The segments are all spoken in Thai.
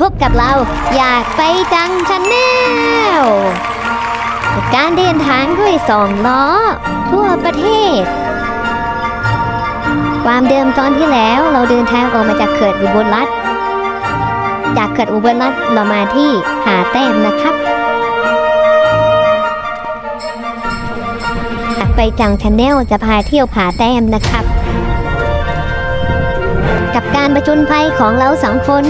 พบกับเราอยากไปจังชันแนลการเดินทางด้วยสองล้อ ทั่วประเทศ ความเดิมตอนที่แล้วเราเดินทางออกมาจากเขื่อนอุบลรัฐจากเขื่อนอุบลรัฐเรามาที่หาแต้มนะครับอยากไปจังชันแนลจะพาเที่ยวผาแต้มนะครับ กับการประจุนภัยของเราสองคน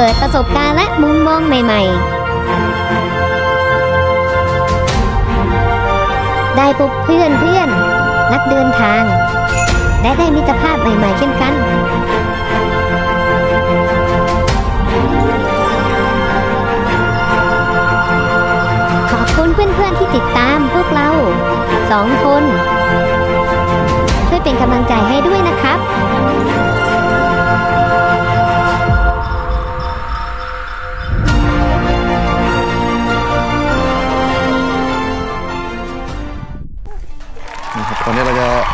ปิดประสบการณ์และมุมมองใหม่ ๆ ได้พบเพื่อนเพื่อนนักเดินทาง และได้มิตรภาพใหม่ ๆ เช่นกัน ขอบคุณเพื่อนๆที่ติดตามพวกเราสองคน ช่วยเป็นกำลังใจให้ด้วยนะครับนะครับ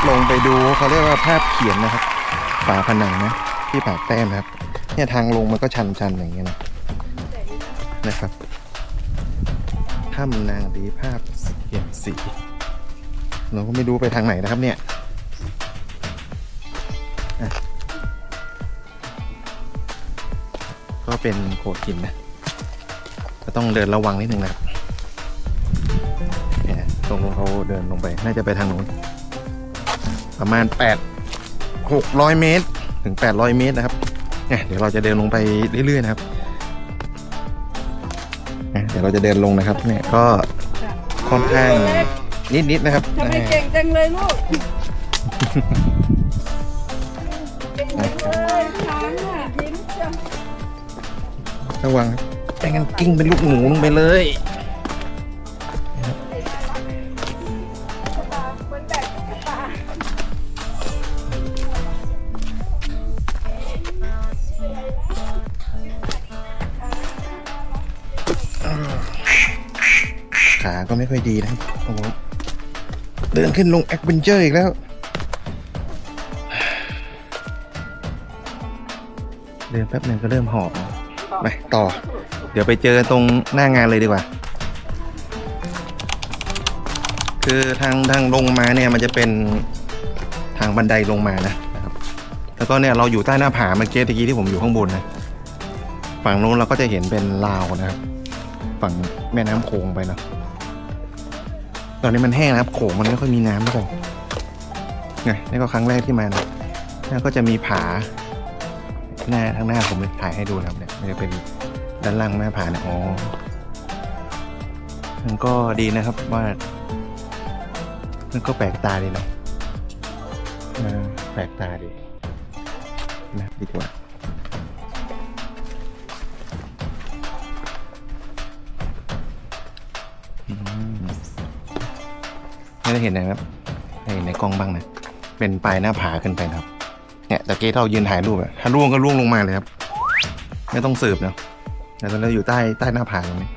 ลงไปดูเขาเรียกว่าภาพเขียนนะครับ ฝาผนังนะ ที่ผาแต้มนะครับ เนี่ยทางลงมันก็ชันๆอย่างเงี้ยนะนะครับถ้ำนางดีภาพเขียนสี เราก็ไม่รู้ไปทางไหนนะครับเนี่ยก็เป็นโขดหินนะ ก็ต้องเดินระวังนิดนึงนะครับเนี่ยตรงเขาเดินลงไป น่าจะไปทางนู้น ประมาณ 8 600 เมตร ถึง 800 เมตรนะครับเนี่ยเดี๋ยวเราจะเดินลงไปเรื่อยๆนะครับเนี่ยเดี๋ยวเราจะเดินลงนะครับเนี่ยก็ค่อนข้างนิดๆนะครับทำไมอ่าเก่งจังเลยลูกเก่งจังเลยช้างอะยิ้มจังระวังครับไม่งั้นกิ้งเป็นลูกหมูลงไปเลย ก็ไม่ค่อยดีนะครับโอ้โหเดินขึ้นลงแอคเวนเจอร์อีกแล้วเดินแป๊บหนึ่งก็เริ่มหอบไปต่อ เดี๋ยวไปเจอตรงหน้างานเลยดีกว่า คือทางทางลงมาเนี่ยมันจะเป็นทางบันไดลงมานะนะครับ แล้วก็เนี่ยเราอยู่ใต้หน้าผาเมื่อกี้ตะกี้ที่ผมอยู่ข้างบนนะ ฝั่งนู้นเราก็จะเห็นเป็นลาวนะครับ ฝั่งแม่น้ำโขงไปเนาะ อนนี้มันแห้งนะครับโขงมันไม่ค่อยมีน้ำหรือเปล่าไงนี่ก็ครั้งแรกที่มานะแล้วก็จะมีผาหน้าทางหน้าผมถ่ายให้ดูนะครับเนี่ยมันจะเป็นด้านล่างหน้าผาเนี่ยอ๋อมันก็ดีนะครับว่ามันก็แปลกตาดีนะแปลกตาดีนะดีกว่า อืมไม่ได้เห็นนะครับให้เห็นในกล้องบ้างนะ เป็นปลายหน้าผาขึ้นไปครับ เนี่ยตะเกียเรายืนถ่ายรูปอะถ้าร่วงก็ร่วงลงมาเลยครับ ไม่ต้องสืบเนาะแต่ตอนเราอยู่ใต้ใต้หน้าผาตรงนี้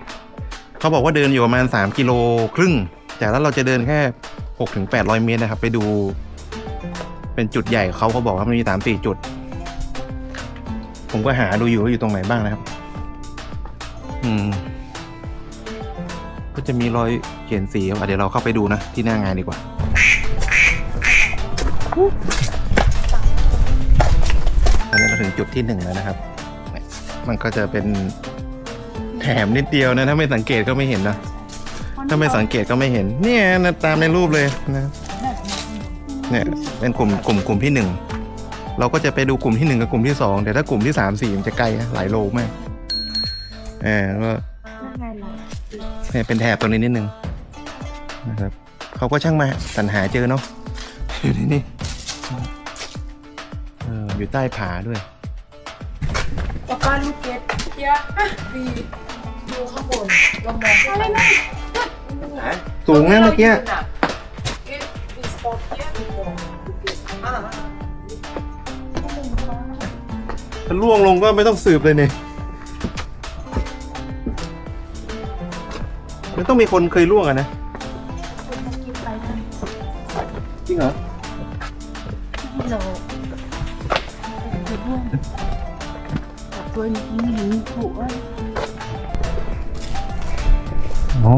เขาบอกว่าเดินอยู่ประมาณสามกิโลครึ่งแต่แล้วเราจะเดินแค่หกถึงแปดร้อยเมตรนะครับ ไปดู เป็นจุดใหญ่เขาเขาบอกว่ามันมีสามสี่จุด ผมก็หาดูอยู่ว่าอยู่ตรงไหนบ้างนะครับ อืม ก็จะมีรอย เขียนสีอะเดี๋ยวเราเข้าไปดูนะที่หน้างานดีกว่าตอนนี้เราถึงจุดที่หนึ่งแล้วนะครับ มันก็จะเป็นแถมนิดเดียวนะ ถ้าไม่สังเกตก็ไม่เห็นนะ ถ้าไม่สังเกตก็ไม่เห็น เนี่ยนะตามในรูปเลยนะครับเนี่ยเป็นกลุ่มกลุ่มกลุ่มที่หนึ่งเราก็จะไปดูกลุ่มที่หนึ่งกับกลุ่มที่สองแต่ถ้ากลุ่มที่สามสี่มันจะไกลนะหลายโลมากเออก็เนี่ยเป็นแถบตรงนี้นิดนึง นะครับเขาก็ช่างมาสรรหาเจอเนาะอยู่ที่นี่เอออยู่ใต้ผาด้วยป้าป้าลูกเกดเฮียดีดูข้างบนเรามองอะไรนะสูงนะเมื่อกี้ดีสปอร์ตเฮียดีมองอ่าถ้าล่วงลงก็ไม่ต้องสืบเลยเนี่ยมันต้องมีคนเคยล่วงอะนะ จริงเหรอเราจับตัวนี้หญิงถูกเอ้ยโอ้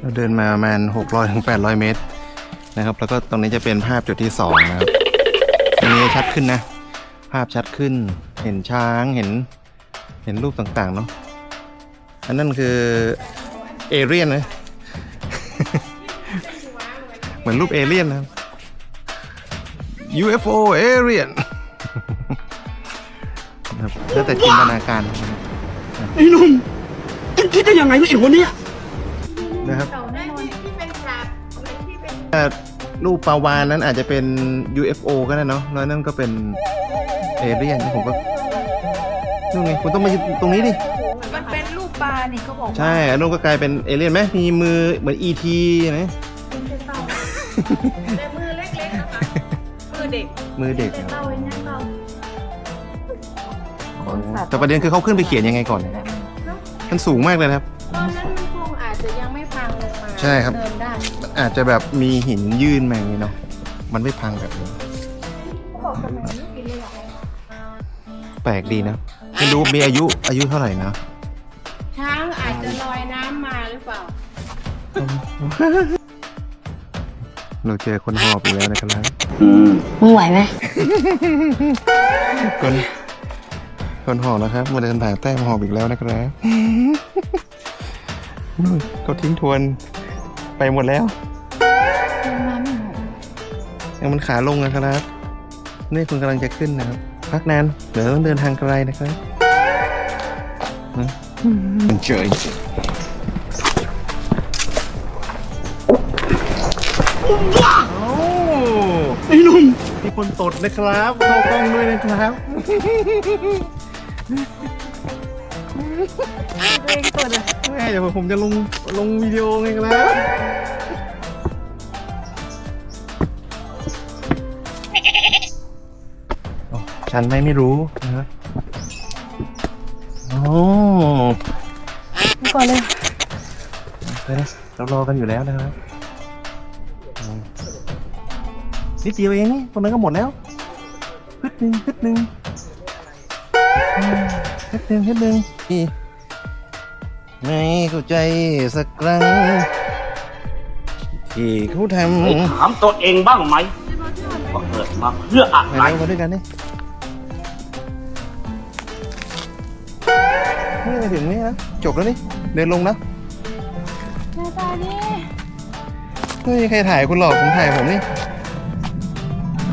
เราเดินมาประมาณ600ถึง800 เมตรนะครับ แล้วก็ตรงนี้จะเป็นภาพจุดที่สองนะครับอันนี้ชัดขึ้นนะาพชัดขึ้น เห็นช้าง เห็น เห็นรูปต่างๆ เนาะ อันนั้นคือเอเรียนนะ เหมือนรูปเอเลี่ยนนะครับ UFO alien นะครับแล้วแต่จินตนาการนะครับไอ้หนุ่มเอ็งคิดได้ยังไงเนี่ยไอ้หัวเนี้ยนะครับได้ที่ที่เป็นฉากที่เป็นถ้ารูปปลาวานนั้นอาจจะเป็น UFO ก็ได้เนาะแล้วนั่นก็เป็น เอเลี่ยนผมก็นู่นไงคุณต้องมายืนตรงนี้ดิ มันเป็นรูปปลานี่เขาบอกว่าใช่อันนู้นก็กลายเป็นเอเลี่ยนไหมมีมือเหมือน ET ไหมเป็นเต่าแต่มือเล็กๆนะคะมือเด็กมือเด็กเป็นอะเต่าเป็นยังเต่าแต่ประเด็นคือเขาขึ้นไปเขียนยังไงก่อนเนี่ยมันสูงมากเลยนะครับ ตอนนั้นมันคงอาจจะยังไม่พังลงมาใช่ครับ เดินได้มันอาจจะแบบมีหินยื่นมาอย่างนี้เนาะมันไม่พังแบบนี้ แปลกดีนะ ไม่รู้มีอายุอายุเท่าไหร่นะ ช้างอาจจะลอยน้ำมาหรือเปล่า เราเจอคนหอบอีกแล้วนะครับ มึงไหวไหมคนคนหอบนะครับมาเดินผ่านแต้มหอบอีกแล้วนะครับนู่นเขาทิ้งทวนไปหมดแล้วเดินมาไม่หกยังมันขาลงนะครับ นี่คุณกำลังจะขึ้นนะครับ พักนานเดี๋ยวต้องเดินทางไกลนะครับนะมันเฉยโอ้ไอ้หนุ่มมีคนตดนะครับเข้ากล้องด้วยนะครับตัวเองตัวเดียวแม่เดี๋ยวผมจะลงลงวิดีโอไงครับ โอ้ฉันไม่ไม่รู้นะครับโอ้ก่อนเลยไปนะเรารอกันอยู่แล้วนะครับอืมนิดเดียวเองนี่ตรงนั้นก็หมดแล้วฮึดหนึ่งฮึดหนึ่งอืมฮึดหนึ่งฮึดหนึ่งนี่ไม่เข้าใจสักครั้งที่เขาทำไอ้ถามตัวเองบ้างไหมว่าเกิดมาเพื่ออะไปไรแล้วมาด้วยกันนี่ นี่มาถึงนี่นะจบแล้วนี่ เดินลงนะหน้าตานี่ไม่มีใครถ่ายคุณหรอกผมถ่ายผมนี่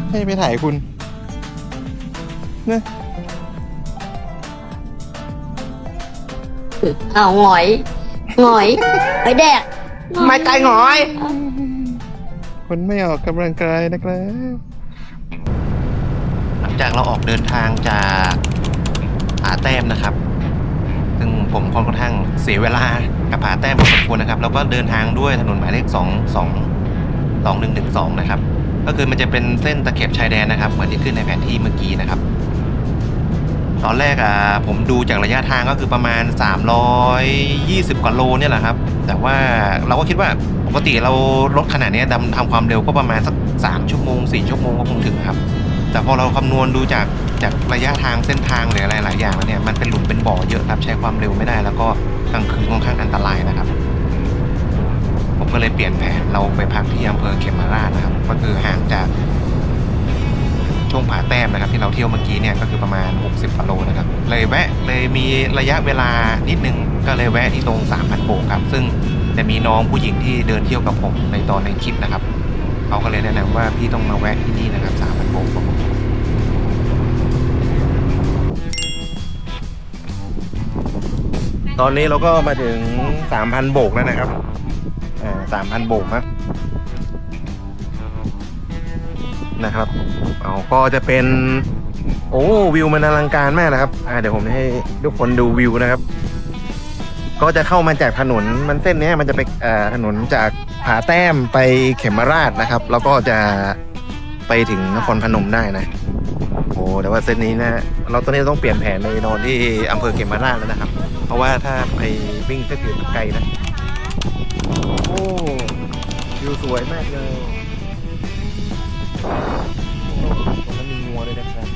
ให้ไปถ่ายคุณนะเอาหงอยหงอยไอ้แดกไม่ใจหงอย คนไม่ออกกำลังกายนะครับหลังจากเราออกเดินทางจากผาแต้มนะครับซึ่ง ผมค่อนข้างเสียเวลากับผาแต้มพอสมควรนะครับ แล้วก็เดินทางด้วยถนนหมายเลขสองสองสองหนึ่งหนึ่งสองนะครับ ก็คือมันจะเป็นเส้นตะเข็บชายแดนนะครับ เหมือนที่ขึ้นในแผนที่เมื่อกี้นะครับ ตอนแรกอะผมดูจากระยะทางก็คือประมาณ 320 กว่าโลเนี่ยแหละครับ แต่ว่าเราก็คิดว่าปกติเรารถขนาดนี้ดำทำความเร็วก็ประมาณสัก 3 ชั่วโมง 4 ชั่วโมงก็คงถึงครับ แต่พอเราคำนวณดูจากจากระยะทางเส้นทางหรืออะไรหลายอย่างแล้วเนี่ยมันเป็นหลุมเป็นบ่อเยอะครับใช้ความเร็วไม่ได้ แล้วก็กลางคืนค่อนข้างอันตรายนะครับ ผมก็เลยเปลี่ยนแผนเราไปพักที่อำเภอเขมราชนะครับ ก็คือห่างจากช่วงผาแต้มนะครับ ที่เราเที่ยวเมื่อกี้เนี่ยก็คือประมาณ 60กิโลนะครับ เลยแวะเลยมีระยะเวลานิดนึงก็เลยแวะที่ตรง3,000โบกครับ ซึ่งจะมีน้องผู้หญิงที่เดินเที่ยวกับผมในตอนในคลิปนะครับ เขาก็เลยแนะนำว่าพี่ต้องมาแวะที่นี่นะครับ3,000โบกตอนนี้เราก็มาถึง3,000โบกแล้วนะครับอ่า3,000โบกนะนะครับเอาก็จะเป็น โอ้วิวมันอลังการมากนะครับ อ่าเดี๋ยวผมให้ทุกคนดูวิวนะครับ ก็จะเข้ามาจากถนนมันเส้นนี้มันจะไปเอ่อถนนจากผาแต้มไปเขมราชนะครับ แล้วก็จะไปถึงนครพนมได้นะโอ้แต่ว่าเส้นนี้นะเราตอนนี้ต้องเปลี่ยนแผนเลยนอนที่อำเภอเขมราชแล้วนะครับ เพราะว่าถ้าไปวิ่งก็คือไกลนะโอ้วิวสวยมากเลยตรงนั้นมีงัวด้วยนะครับ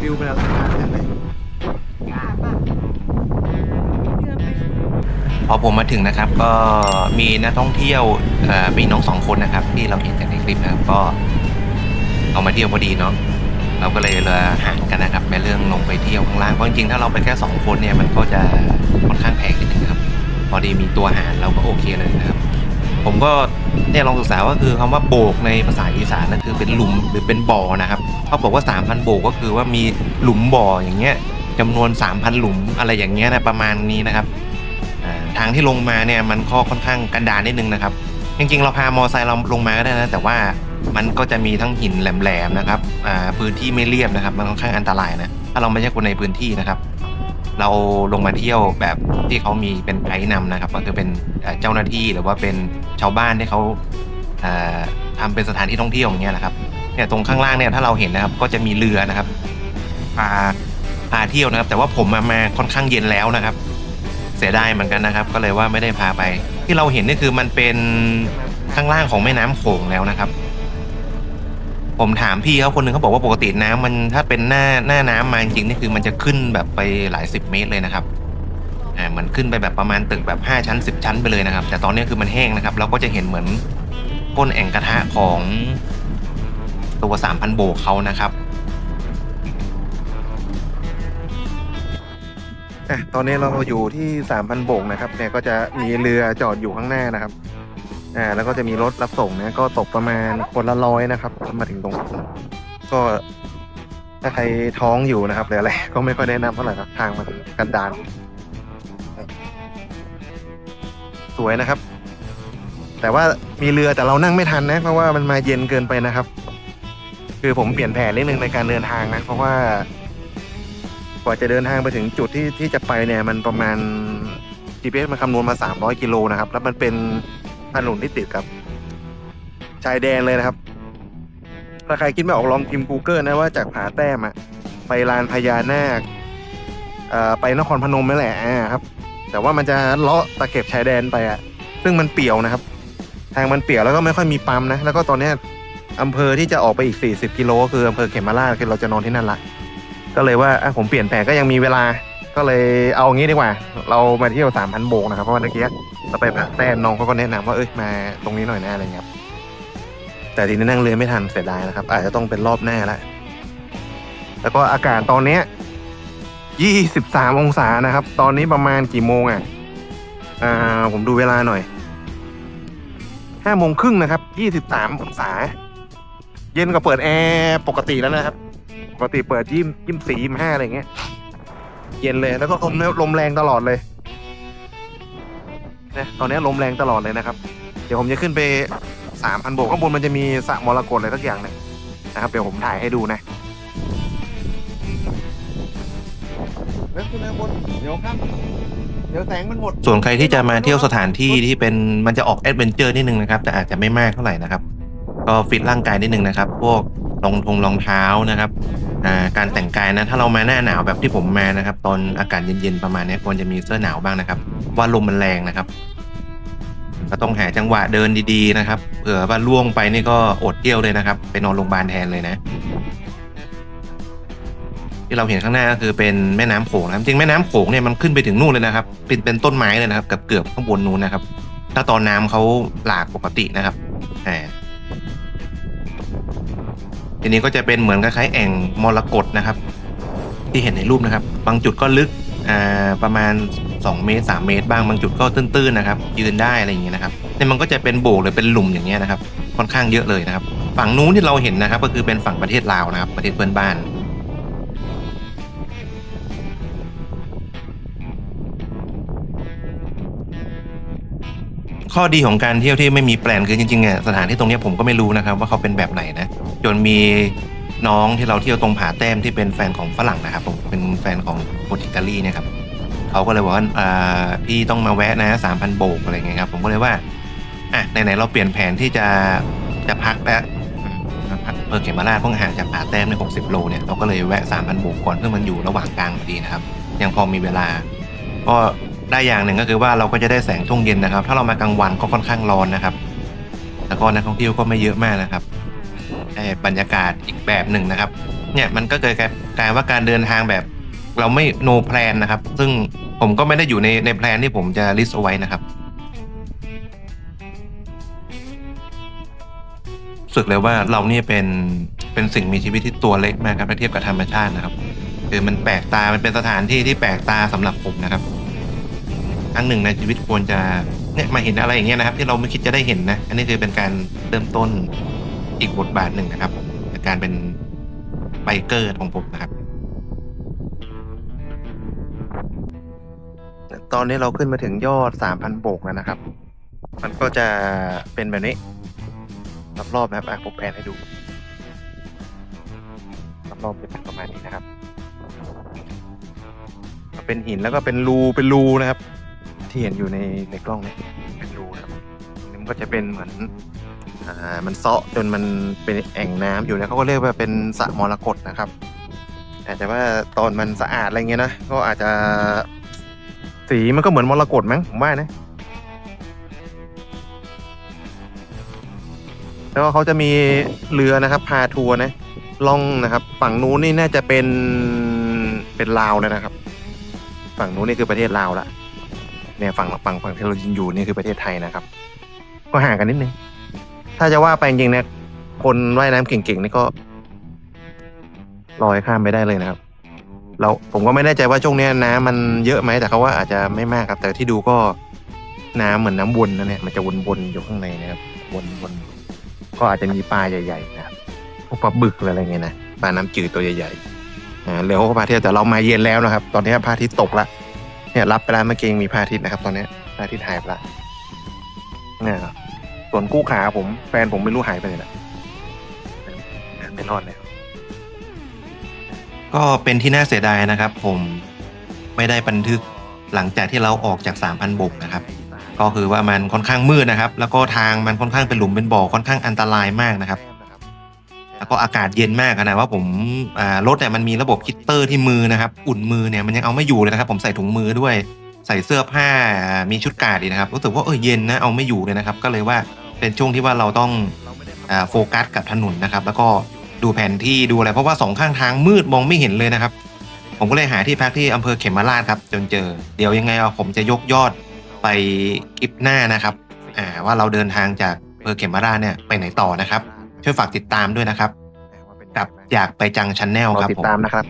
วิวเป็นอะไรกันไหม พอผมมาถึงนะครับ ก็มีนักท่องเที่ยวมีน้องสองคนนะครับ ที่เราเห็นจากในคลิปนะครับก็เอามาเที่ยวพอดีเนาะเราก็เลยเลยหารกันนะครับในเรื่องลงไปเที่ยวข้างล่างเพราะจริงๆถ้าเราไปแค่สองคนเนี่ยมันก็จะค่อนข้างแพงนิดนึงครับ พอดีมีตัวหารเราก็โอเคเลยนะครับ ผมก็เนี่ยลองศึกษาว่าคือคำว่าโบกในภาษาอีสานนั่นคือเป็นหลุมหรือเป็นบ่อนะครับเขาบอกว่า 3,000 โบกก็คือว่ามีหลุมบ่ออย่างเงี้ยจำนวน 3,000 หลุมอะไรอย่างเงี้ยนะประมาณนี้นะครับ ทางที่ลงมาเนี่ยมันก็ค่อนข้างกันดารนิดนึงนะครับ จริงๆ เราพามอไซค์เราลงมาก็ได้นะแต่ว่ามันก็จะมีทั้งหินแหลมๆนะครับพื้นที่ไม่เรียบนะครับ มันค่อนข้างอันตรายนะถ้าเราไม่ใช่คนในพื้นที่นะครับ เราลงมาเที่ยวแบบที่เขามีเป็นไกด์นำนะครับ ก็คือเป็นเจ้าหน้าที่หรือว่าเป็นชาวบ้านที่เขาเอ่อทำเป็นสถานที่ท่องเที่ยวอย่างเงี้ยนะครับเนี่ยตรงข้างล่างเนี่ยถ้าเราเห็นนะครับก็จะมีเรือนะครับพาพาเที่ยวนะครับ แต่ว่าผมมามาค่อนข้างเย็นแล้วนะครับ สียดายเหมือนกันนะครับ ก็เลยว่าไม่ได้พาไป ที่เราเห็นนี่คือมันเป็นข้างล่างของแม่น้ำโขงแล้วนะครับ ผมถามพี่เขาคนหนึ่งเขาบอกว่าปกติน้ำมันถ้าเป็นหน้าหน้าน้ำมาจริงนี่คือมันจะขึ้นแบบไปหลายสิบเมตรเลยนะครับอ่าเหมือนขึ้นไปแบบประมาณตึกแบบห้าชั้นสิบชั้นไปเลยนะครับ แต่ตอนนี้คือมันแห้งนะครับเราก็จะเห็นเหมือนก้นแอ่งกระทะของตัวสามพันโบกเขานะครับ อะตอนนี้เราอยู่ที่สามพันโบกนะครับเนี่ยก็จะมีเรือจอดอยู่ข้างหน้านะครับอ่าแล้วก็จะมีรถรับส่งนะก็ตกประมาณคนละร้อยนะครับ มาถึงตรงนี้ก็ถ้าใครท้องอยู่นะครับหรืออะไรก็ไม่ค่อยแนะนำเท่าไหร่ครับทางมันกันดารสวยนะครับ แต่ว่ามีเรือแต่เรานั่งไม่ทันนะ เพราะว่ามันมาเย็นเกินไปนะครับ คือผมเปลี่ยนแผนนิดนึงในการเดินทางนะ เพราะว่า กว่าจะเดินทางไปถึงจุดที่ที่จะไปเนี่ยมันประมาณ GPS มันคำนวณมา 300 กิโลนะครับ แล้วมันเป็นถนนที่ติดกับชายแดนเลยนะครับ ถ้าใครคิดไม่ออกลองพิมพ์ Google นะว่าจากผาแต้มอะไปลานพญานาคไปนครพนมนั่นแหละครับ แต่ว่ามันจะเลาะตะเข็บชายแดนไปอะซึ่งมันเปี่ยวนะครับ ทางมันเปี่ยวแล้วก็ไม่ค่อยมีปั๊มนะ แล้วก็ตอนนี้อำเภอที่จะออกไปอีก 40 กิโลก็คืออำเภอเขมราชคือเราจะนอนที่นั่นละ ก็เลยว่าอะผมเปลี่ยนแผนก็ยังมีเวลา ก็เลยเอางี้ดีกว่า เรามาเที่ยวสามพันโบกนะครับ เพราะว่าเมื่อกี้เราไปผักแต้มน้องเขาก็แนะนำว่าเอ้ยมาตรงนี้หน่อยนะอะไรเงี้ยครับแต่ทีนี้นั่งเรือไม่ทันเสียดายนะครับ อาจจะต้องเป็นรอบหน้าละแล้วก็อากาศตอนเนี้ยยี่สิบสามองศานะครับ ตอนนี้ประมาณกี่โมงอะ อ่า ผมดูเวลาหน่อย ห้าโมงครึ่งนะครับ ยี่สิบสามองศา เย็นกว่าเปิดแอร์ปกติแล้วนะครับ ปกติเปิดยี่ยี่สี่ยี่ห้าอะไรเงี้ย เย็นเลยแล้วก็ลมลมแรงตลอดเลยนะตอนนี้ลมแรงตลอดเลยนะครับ เดี๋ยวผมจะขึ้นไปสามพันโบกข้างบนมันจะมีสระมรกตอะไรสักอย่างหนึงนะครับเดี๋ยวผมถ่ายให้ดูนะแล้วขึ้นไปบนเดี๋ยวครับเดี๋ยวแสงมันหมดส่วนใครที่จะมาเที่ยวสถานที่ที่เป็นมันจะออกแอดเวนเจอร์นิดนึงนะครับ แต่อาจจะไม่มากเท่าไหร่นะครับ ก็ฟิตร่างกายนิดนึงนะครับ พวก รองทงรองเท้านะครับการแต่งกายนะถ้าเรามาหน้าหนาวแบบที่ผมมานะครับ ตอนอากาศเย็นๆประมาณนี้ควรจะมีเสื้อหนาวบ้างนะครับ ว่าลมมันแรงนะครับ ก็ต้องหาจังหวะเดินดีๆนะครับเผื่อว่าล่วงไปนี่ก็อดเที่ยวเลยนะครับ ไปนอนโรงพยาบาลแทนเลยนะ ที่เราเห็นข้างหน้าก็คือเป็นแม่น้ำโขงนะจริงแม่น้ำโขงเนี่ยมันขึ้นไปถึงนู่นเลยนะครับเป็นเป็นต้นไม้เลยนะครับกับเกือบข้างบนนู้นนะครับ ถ้าตอนน้ำเขาหลากปกตินะครับอ่า ทีนี้ก็จะเป็นเหมือนคล้ายๆแอ่งมรกตนะครับ ที่เห็นในรูปนะครับ บางจุดก็ลึกประมาณ 2 เมตร 3 เมตร บ้างบางจุดก็ตื้นๆนะครับ ยืนได้อะไรอย่างเงี้ยนะครับเนี่ยมันก็จะเป็นโบกหรือเป็นหลุมอย่างเงี้ยนะครับ ค่อนข้างเยอะเลยนะครับ ฝั่งนู้นที่เราเห็นนะครับ ก็คือเป็นฝั่งประเทศลาวนะครับ ประเทศเพื่อนบ้าน ข้อดีของการเที่ยวที่ไม่มีแปลนคือจริงๆอะสถานที่ตรงเนี้ยผมก็ไม่รู้นะครับ ว่าเขาเป็นแบบไหนนะจนมีน้องที่เราเที่ยวตรงผาแต้มที่เป็นแฟนของฝรั่งนะครับผมเป็นแฟนของโปรตุกลีเนี่ยครับเขาก็เลยบอกว่าอ่าพี่ต้องมาแวะนะสามพันโบกอะไรเงี้ยครับผมก็เลยว่าอะไหนๆเราเปลี่ยนแผนที่จะจะพักแล้วอืมมาพักอเขมราชเพิ่งห่างจากผาแต้มใน60 โลเนี่ยเราก็เลยแวะ3,000โบกก่อนซึ่งมันอยู่ระหว่างกลางพอดีนะครับ ยังพอมีเวลา ก็ ได้อย่างหนึ่งก็คือว่าเราก็จะได้แสงช่วงเย็นนะครับ ถ้าเรามากลางวันก็ค่อนข้างร้อนนะครับ แล้วก็นักท่องเที่ยวก็ไม่เยอะมากนะครับได้บรรยากาศอีกแบบหนึ่งนะครับ เนี่ยมันก็เกิดกลายว่าการเดินทางแบบเราไม่ no plan นะครับ ซึ่งผมก็ไม่ได้อยู่ในในแพลนที่ผมจะ list เอาไว้นะครับรู้สึกเลยว่าเราเนี่ยเป็นเป็นสิ่งมีชีวิตที่ตัวเล็กมากครับถ้าเทียบกับธรรมชาตินะครับ คือมันแปลกตา มันเป็นสถานที่ที่แปลกตาสำหรับผมนะครับ ครั้งหนึ่งในชีวิตควรจะเนี่ยมาเห็นอะไรอย่างเงี้ยนะครับ ที่เราไม่คิดจะได้เห็นนะ อันนี้คือเป็นการเริ่มต้นอีกบทบาทหนึ่งนะครับในการเป็นไบเกอร์ของผมนะครับ ตอนนี้เราขึ้นมาถึงยอด 3,000 โบกแล้วนะครับ มันก็จะเป็นแบบนี้รอบๆนะครับอะผมแผนให้ดูรอบๆจะเป็นประมาณนี้นะครับ เป็นหินแล้วก็เป็นรูเป็นรูนะครับ ที่เห็นอยู่ในในกล้องเนี่ยเป็นรูนะครับอันนี้มันก็จะเป็นเหมือนอ่ามันเซาะจนมันเป็นแอ่งน้ำอยู่นะเขาก็เรียกว่าเป็นสระมรกตนะครับ อาจจะว่าตอนมันสะอาดอะไรเงี้ยนะก็อาจจะสีมันก็เหมือนมรกตมั้งผมว่านะแล้วก็เขาจะมีเรือนะครับ พาทัวร์นะล่องนะครับ ฝั่งนู้นนี่น่าจะเป็นเป็นลาวแล้วนะครับ ฝั่งนู้นนี่คือประเทศลาวละ เนี่ยฝั่งฝั่งฝั่งที่เราอยู่นี่คือประเทศไทยนะครับ ก็ห่างกันนิดนึง ถ้าจะว่าไปจริงๆเนี่ยคนว่ายน้ำเก่งๆนี่ก็ลอยข้ามไปได้เลยนะครับ เราผมก็ไม่แน่ใจว่าช่วงนี้น้ำมันเยอะไหมแต่เขาว่าอาจจะไม่มากครับ แต่ที่ดูก็น้ำเหมือนน้ำวนนะเนี่ยมันจะวนๆอยู่ข้างในนะครับวนๆก็อาจจะมีปลาใหญ่ๆนะครับพวกปลาบึกอะไรเงี้ยนะปลาน้ำจืดตัวใหญ่ๆอ่าเรือเขาก็พาเที่ยวแต่เรามาเย็นแล้วนะครับ ตอนนี้พระอาทิตย์ตกและ เนี่ยรับไปแล้วเมื่อกี้ยังมีพระอาทิตย์นะครับ ตอนนี้พระอาทิตย์หายไปละเนี่ยครับส่วนกู้ขาผม แฟนผมไม่รู้หายไปไหนละไม่รอดแล้วก็เป็นที่น่าเสียดายนะครับ ผมไม่ได้บันทึกหลังจากที่เราออกจาก 3,000บกนะครับ ก็คือว่ามันค่อนข้างมืดนะครับ แล้วก็ทางมันค่อนข้างเป็นหลุมเป็นบ่อค่อนข้างอันตรายมากนะครับ แล้วก็อากาศเย็นมากนาดว่าผมรถเนี่ยมันมีระบบฮีตเตอร์ที่มือนะครับ อุ่นมือเนี่ยมันยังเอาไม่อยู่เลยนะครับ ผมใส่ถุงมือด้วย ใส่เสื้อผ้ามีชุดกาดอีนะครับรู้สึกว่าเออเย็นนะเอาไม่อยู่เลยนะครับ ก็เลยว่าเป็นช่วงที่ว่าเราต้องอโฟกัสกับถนนนะครับ แล้วก็ดูแผนที่ดูอะไรเพราะว่าสองข้างทางมืดมองไม่เห็นเลยนะครับ ผมก็เลยหาที่พักที่อำเภอเขมราชครับ จนเจอ เดี๋ยวยังไงผมจะยกยอดไปคลิปหน้านะครับว่าเราเดินทางจากอำเภอเขมราชเนี่ยไปไหนต่อนะครับ ช่วยฝากติดตามด้วยนะครับ กับอยากไปจังชันแนลครับติดผม ตามนะครับ